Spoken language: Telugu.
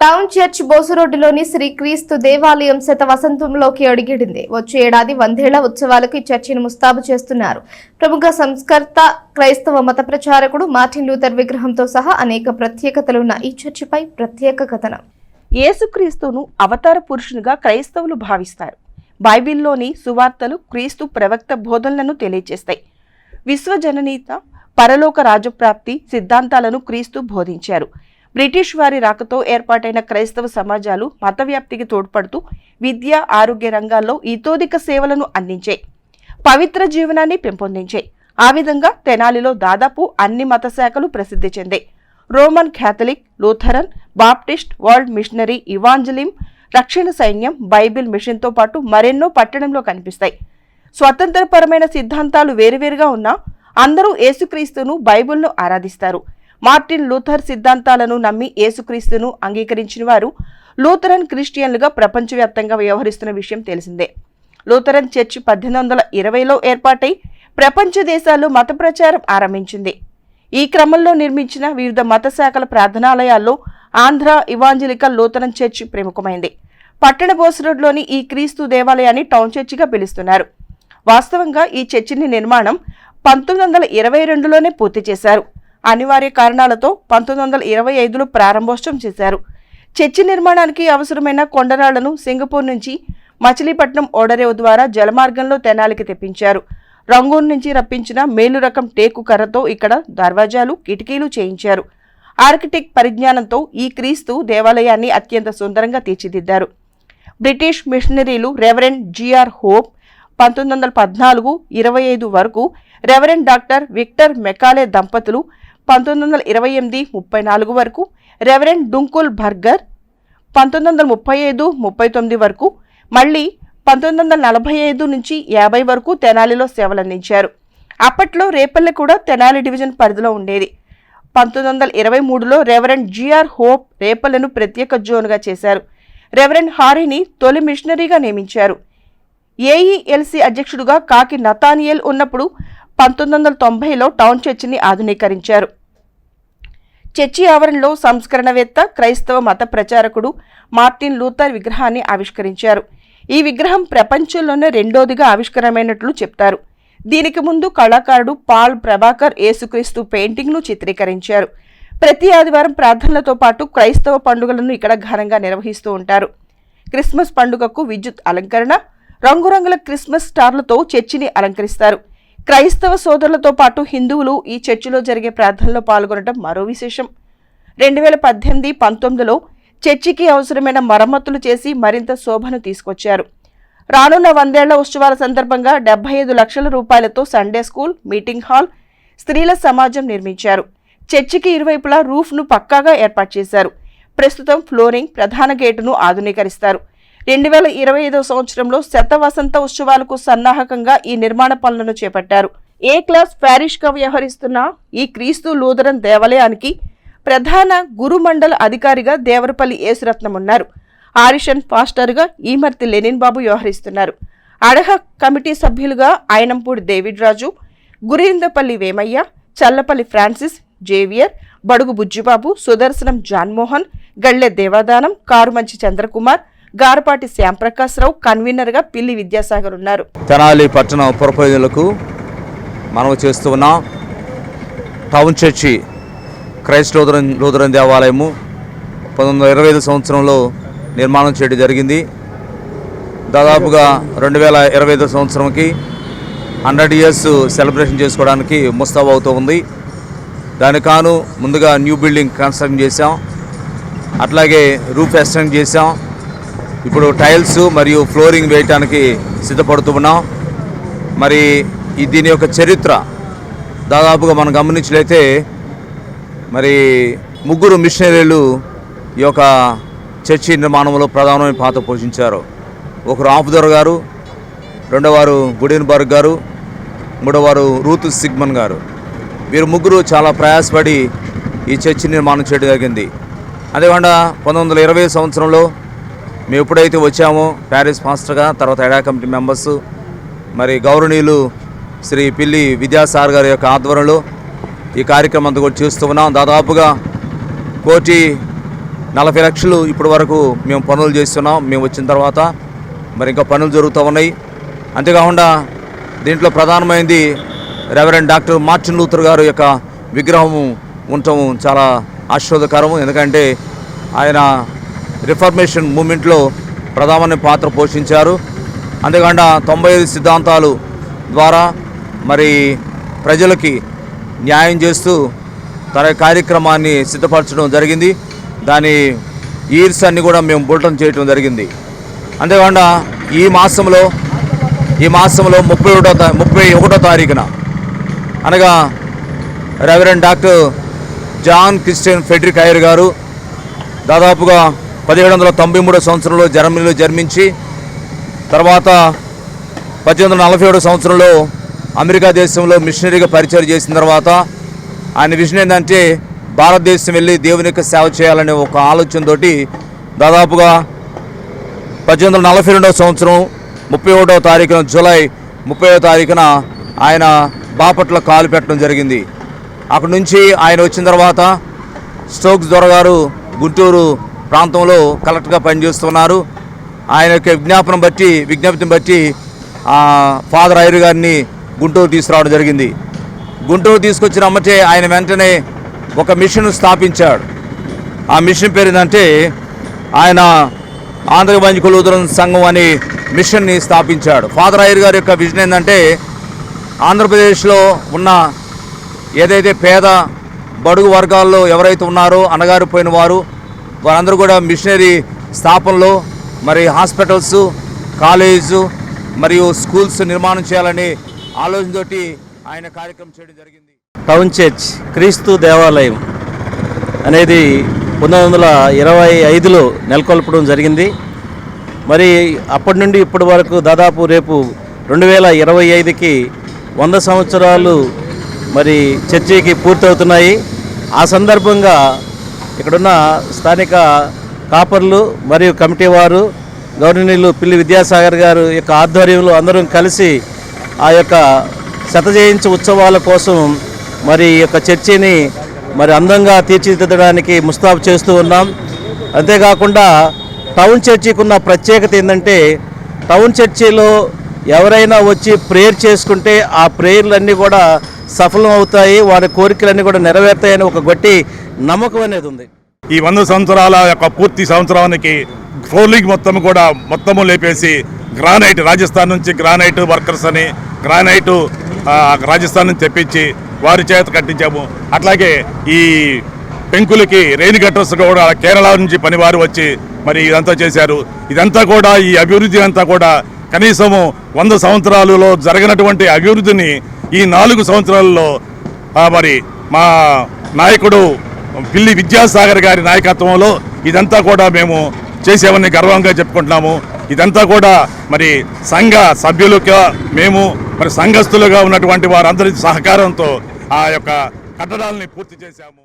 టౌన్ చర్చ్ బోసురోడ్డులోని శ్రీ క్రీస్తు దేవాలయం శత వసంతంలోకి అడిగిడింది. వచ్చే ఏడాది వందేళ్ళ ఉత్సవాలకు ఈ చర్చిని ముస్తాబు చేస్తున్నారు. ప్రముఖ సంస్కర్త క్రైస్తవ మత ప్రచారకుడు మార్టిన్ లూథర్ విగ్రహంతో సహా అనేక ప్రత్యేకతలున్న ఈ చర్చిపై ప్రత్యేక కథనం. యేసుక్రీస్తును అవతార పురుషునిగా క్రైస్తవులు భావిస్తారు. బైబిల్లోని సువార్తలు క్రీస్తు ప్రవక్త బోధనలను తెలియజేస్తాయి విశ్వజననీత పరలోక రాజప్రాప్తి సిద్ధాంతాలను క్రీస్తు బోధించారు. బ్రిటిష్ వారి రాకతో ఏర్పాటైన క్రైస్తవ సమాజాలు మత వ్యాప్తికి తోడ్పడుతూ విద్య ఆరోగ్య రంగాల్లో ఇతోధిక సేవలను అందించాయి. పవిత్ర జీవనాన్ని పెంపొందించాయి. ఆ విధంగా తెనాలిలో దాదాపు అన్ని మత శాఖలు ప్రసిద్ధి చెందాయి. Roman Catholic Lutheran Baptist World Missionary Evangelism రక్షణ సైన్యం బైబిల్ మిషన్తో పాటు మరెన్నో పట్టణంలో కనిపిస్తాయి. స్వతంత్రపరమైన సిద్ధాంతాలు వేరువేరుగా ఉన్నా అందరూ యేసుక్రీస్తును బైబిల్ను ఆరాధిస్తారు. మార్టిన్ లూథర్ సిద్ధాంతాలను నమ్మి యేసుక్రీస్తును అంగీకరించిన వారు లూథరన్ క్రిస్టియన్లుగా ప్రపంచవ్యాప్తంగా వ్యవహరిస్తున్న విషయం తెలిసిందే. లూథరన్ చర్చ్ పద్దెనిమిది వందల ఇరవైలో ఏర్పాటై ప్రపంచ దేశాల్లో మత ప్రచారం ఆరంభించింది. ఈ క్రమంలో నిర్మించిన వివిధ మత శాఖల ప్రార్థనాలయాల్లో ఆంధ్ర ఇవాంజలికల్ లూథరన్ చర్చ్ ప్రముఖమైంది. పట్టణ బోస్ రోడ్లోని ఈ క్రీస్తు దేవాలయాన్ని టౌన్ చర్చిగా పిలుస్తున్నారు. వాస్తవంగా ఈ చర్చిని నిర్మాణం పంతొమ్మిది వందల ఇరవై రెండులోనే పూర్తి చేశారు. అనివార్య కారణాలతో పంతొమ్మిది వందల ఇరవై ఐదులో ప్రారంభోత్సవం చేశారు. చర్చి నిర్మాణానికి అవసరమైన కొండరాళ్ళను సింగపూర్ నుంచి మచిలీపట్నం ఓడరేవు ద్వారా జలమార్గంలో తెనాలికి తెప్పించారు. రంగూన్ నుంచి రప్పించిన మేలు రకం టేకు కర్రతో ఇక్కడ దర్వాజాలు కిటికీలు చేయించారు. ఆర్కిటెక్ట్ పరిజ్ఞానంతో ఈ క్రీస్తు దేవాలయాన్ని అత్యంత సుందరంగా తీర్చిదిద్దారు. బ్రిటిష్ మిషనరీలు రెవరెండ్ జిఆర్ హోప్ పంతొమ్మిది వందల పద్నాలుగు ఇరవై ఐదు వరకు రెవరెండ్ డాక్టర్ విక్టర్ మెకాలే దంపతులు పంతొమ్మిది వందల ఇరవై ఎనిమిది ముప్పై నాలుగు వరకు రెవరెండ్ డుంకుల్ బర్గర్ పంతొమ్మిది వందల ముప్పై ఐదు ముప్పై తొమ్మిది వరకు మళ్ళీ పంతొమ్మిది వందల నలభై ఐదు నుంచి యాభై వరకు తెనాలిలో సేవలందించారు. అప్పట్లో రేపల్లె కూడా తెనాలి డివిజన్ పరిధిలో ఉండేది. పంతొమ్మిది వందల ఇరవై మూడులో రెవరెండ్ జిఆర్ హోప్ రేపల్లెను ప్రత్యేక జోన్గా చేశారు. రెవరెండ్ హారీని తొలి మిషనరీగా నియమించారు. ఏఈఎల్సీ అధ్యక్షుడుగా కాకి నతానియల్ ఉన్నప్పుడు పంతొమ్మిది వందల తొంభైలో టౌన్ చర్చిని ఆధునీకరించారు. చర్చి ఆవరణలో సంస్కరణవేత్త క్రైస్తవ మత ప్రచారకుడు మార్టిన్ లూథర్ విగ్రహాన్ని ఆవిష్కరించారు. ఈ విగ్రహం ప్రపంచంలోనే రెండోదిగా ఆవిష్కరమైనట్లు చెప్తారు. దీనికి ముందు కళాకారుడు పాల్ ప్రభాకర్ యేసుక్రీస్తు పెయింటింగ్ను చిత్రీకరించారు. ప్రతి ఆదివారం ప్రార్థనలతో పాటు క్రైస్తవ పండుగలను ఇక్కడ ఘనంగా నిర్వహిస్తూ ఉంటారు. క్రిస్మస్ పండుగకు విద్యుత్ అలంకరణ రంగురంగుల క్రిస్మస్ స్టార్లతో చర్చిని అలంకరిస్తారు. క్రైస్తవ సోదరులతో పాటు హిందువులు ఈ చర్చిలో జరిగే ప్రార్థనలో పాల్గొనడం మరో విశేషం. రెండు వేల పద్దెనిమిది పంతొమ్మిదిలో చర్చికి అవసరమైన మరమ్మతులు చేసి మరింత శోభను తీసుకొచ్చారు. రానున్న వందేళ్ళ ఉత్సవాల సందర్భంగా డెబ్బై ఐదు లక్షల రూపాయలతో సండే స్కూల్ మీటింగ్ హాల్ స్త్రీల సమాజం నిర్మించారు. చర్చికి ఇరువైపులా రూఫ్ను పక్కాగా ఏర్పాటు చేశారు. ప్రస్తుతం ఫ్లోరింగ్ ప్రధాన గేటును ఆధునీకరిస్తారు. రెండు వేల ఇరవై ఐదవ సంవత్సరంలో శత వసంత ఉత్సవాలకు సన్నాహకంగా ఈ నిర్మాణ పనులను చేపట్టారు. ఏ క్లాస్ ప్యారిష్గా వ్యవహరిస్తున్న ఈ క్రీస్తు లూథరన్ దేవాలయానికి ప్రధాన గురుమండల అధికారిగా దేవరపల్లి యేసురత్నం ఉన్నారు. ఆరిషన్ ఫాస్టర్గా ఈమర్తి లెనిన్ బాబు వ్యవహరిస్తున్నారు. అడహ కమిటీ సభ్యులుగా Ayanampudi David Raju Gurindapalli Vemayya Challapalli Francis Xavier Badugu Bujjibabu Sudarshanam జాన్మోహన్ గళ్ళె Devadanam Karumanchi Chandrakumar Garapati శ్యాంప్రకాశ్రావు కన్వీనర్గా పిల్లి విద్యాసాగర్ ఉన్నారు. తెనాలి పట్టణ పురప్రజలకు మనవి చేస్తూ ఉన్నాం town church Christ Lutheran Lutheran దేవాలయము పంతొమ్మిది వందల ఇరవై ఐదు సంవత్సరంలో నిర్మాణం చేయడం జరిగింది. దాదాపుగా రెండు వేల ఇరవై ఐదు సంవత్సరంకి హండ్రెడ్ ఇయర్స్ సెలబ్రేషన్ చేసుకోవడానికి ముస్తాబు అవుతూ ఉంది. దానికాను ముందుగా న్యూ బిల్డింగ్ కన్స్ట్రక్ట్ చేసాం అట్లాగే రూఫ్ ఎక్స్టెండ్ చేసాం ఇప్పుడు టైల్స్ మరియు ఫ్లోరింగ్ వేయటానికి సిద్ధపడుతూ ఉన్నాం. మరి ఈ దీని యొక్క చరిత్ర దాదాపుగా మనం గమనించినట్లయితే మరి ముగ్గురు మిషనరీలు ఈ యొక్క చర్చి నిర్మాణంలో ప్రధానమైన పాత్ర పోషించారు. ఒకరు ఆఫ్దర్ గారు రెండోవారు గుడిన్బర్గ్ గారు మూడోవారు రూత్ సిగ్మన్ గారు. వీరు ముగ్గురు చాలా ప్రయాసపడి ఈ చర్చి నిర్మాణం చేయడం జరిగింది. అదేవిధంగా పంతొమ్మిది వందల ఇరవై సంవత్సరంలో మేము ఎప్పుడైతే వచ్చామో ప్యారిస్ మాస్టర్గా తర్వాత ఎడా కమిటీ మెంబర్స్ మరి గౌరవనీయులు శ్రీ పిల్లి విద్యాసార్ గారి యొక్క ఆధ్వర్యంలో ఈ కార్యక్రమం అంతా కూడా చేస్తూ ఉన్నాం. దాదాపుగా కోటి నలభై లక్షలు ఇప్పటి వరకు మేము పనులు చేస్తున్నాం. మేము వచ్చిన తర్వాత మరి ఇంకా పనులు జరుగుతూ ఉన్నాయి. అంతేకాకుండా దీంట్లో ప్రధానమైనది రెవరెండ్ డాక్టర్ మార్టిన్ లూథర్ గారు యొక్క విగ్రహము ఉండటం చాలా ఆశ్చర్యకరం ఎందుకంటే ఆయన రిఫర్మేషన్ మూమెంట్లో ప్రధాన పాత్ర పోషించారు. అంతేకాకుండా తొంభై ఐదు సిద్ధాంతాలు ద్వారా మరి ప్రజలకి న్యాయం చేస్తూ తన కార్యక్రమాన్ని సిద్ధపరచడం జరిగింది. దాని ఇయర్స్ అన్ని కూడా మేము బులటన్ చేయడం జరిగింది. అంతేకాకుండా ఈ మాసంలో ఈ మాసంలో ముప్పై ఒకటో ముప్పై ఒకటో తారీఖున అనగా reverend doctor John Christian Fredrick Iyer గారు దాదాపుగా పదిహేడు వందల తొంభై మూడో సంవత్సరంలో జర్మనీలో జన్మించి తర్వాత పద్దెనిమిది వందల నలభై ఏడో సంవత్సరంలో అమెరికా దేశంలో మిషనరీగా పరిచయం చేసిన తర్వాత ఆయన విజన్ ఏంటంటే భారతదేశం వెళ్ళి దేవుని యొక్క సేవ చేయాలనే ఒక ఆలోచనతోటి దాదాపుగా పద్దెనిమిది వందల నలభై రెండవ సంవత్సరం ముప్పై ఒకటవ తారీఖున జూలై ముప్పై తారీఖున ఆయన బాపట్ల కాలు పెట్టడం జరిగింది. అక్కడి నుంచి ఆయన వచ్చిన తర్వాత స్టోక్స్ దొరగారు గుంటూరు ప్రాంతంలో కలెక్టర్గా పనిచేస్తున్నారు. ఆయన యొక్క విజ్ఞాపనం బట్టి విజ్ఞప్తిని బట్టి ఆ, ఫాదర్ ఐరు గారిని గుంటూరు తీసుకురావడం జరిగింది. గుంటూరు తీసుకొచ్చిన అమ్మటే ఆయన వెంటనే ఒక మిషన్ స్థాపించాడు. ఆ మిషన్ పేరు ఏంటంటే ఆయన ఆంధ్రబంజ్ కులూతరం సంఘం అనే మిషన్ని స్థాపించాడు. ఫాదర్ అయ్యర్ గారి యొక్క విజన్ ఏంటంటే ఆంధ్రప్రదేశ్లో ఉన్న ఏదైతే పేద బడుగు వర్గాల్లో ఎవరైతే ఉన్నారో అనగారిపోయిన వారు వారందరూ కూడా మిషనరీ స్థాపనలో మరి హాస్పిటల్స్ కాలేజు మరియు స్కూల్స్ నిర్మాణం చేయాలనే ఆలోచనతోటి ఆయన కార్యక్రమం చేయడం జరిగింది. టౌన్ చర్చ్ క్రీస్తు దేవాలయం అనేది పంతొమ్మిది వందల ఇరవై ఐదులో నెలకొల్పడం జరిగింది. మరి అప్పటి నుండి ఇప్పటి వరకు దాదాపు రేపు రెండు వేల ఇరవై ఐదుకి వంద సంవత్సరాలు మరి చర్చికి పూర్తవుతున్నాయి. ఆ సందర్భంగా ఇక్కడున్న స్థానిక కాపర్లు మరియు కమిటీ వారు గౌరవనీయులు పిల్లి విద్యాసాగర్ గారు యొక్క ఆధ్వర్యంలో అందరం కలిసి ఆ యొక్క శత ఉత్సవాల కోసం మరి ఈ యొక్క చర్చిని మరి అందంగా తీర్చిదిద్దడానికి ముస్తాబు చేస్తూ ఉన్నాం. అంతేకాకుండా టౌన్ చర్చికి ఉన్న ప్రత్యేకత ఏంటంటే టౌన్ చర్చిలో ఎవరైనా వచ్చి ప్రేయర్ చేసుకుంటే ఆ ప్రేయర్లన్నీ కూడా సఫలం అవుతాయి వారి కోరికలన్నీ కూడా నెరవేరుతాయని ఒక గట్టి నమ్మకం అనేది ఉంది. ఈ వంద సంవత్సరాల యొక్క పూర్తి సంవత్సరానికి ఫ్లోర్లింగ్ మొత్తం కూడా మొత్తము లేపేసి గ్రానైట్ రాజస్థాన్ నుంచి గ్రానైట్ వర్కర్స్ అని గ్రానైట్ రాజస్థాన్ నుంచి తెప్పించి వారి చేత కట్టించాము. అట్లాగే ఈ పెంకులకి రెయిన్ గట్టర్స్ కూడా కేరళ నుంచి పనివారు వచ్చి మరి ఇదంతా చేశారు. ఇదంతా కూడా ఈ అభివృద్ధి అంతా కూడా కనీసము వంద సంవత్సరాలలో జరిగినటువంటి అభివృద్ధిని ఈ నాలుగు సంవత్సరాలలో మరి మా నాయకుడు పిల్లి విద్యాసాగర్ గారి నాయకత్వంలో ఇదంతా కూడా మేము చేసేవన్నీ గర్వంగా చెప్పుకుంటున్నాము. ఇదంతా కూడా మరి సంఘ సభ్యులుగా మేము మరి సంఘస్థులుగా ఉన్నటువంటి వారందరి సహకారంతో ఆ యొక్క కట్టడాలని పూర్తి చేశాము.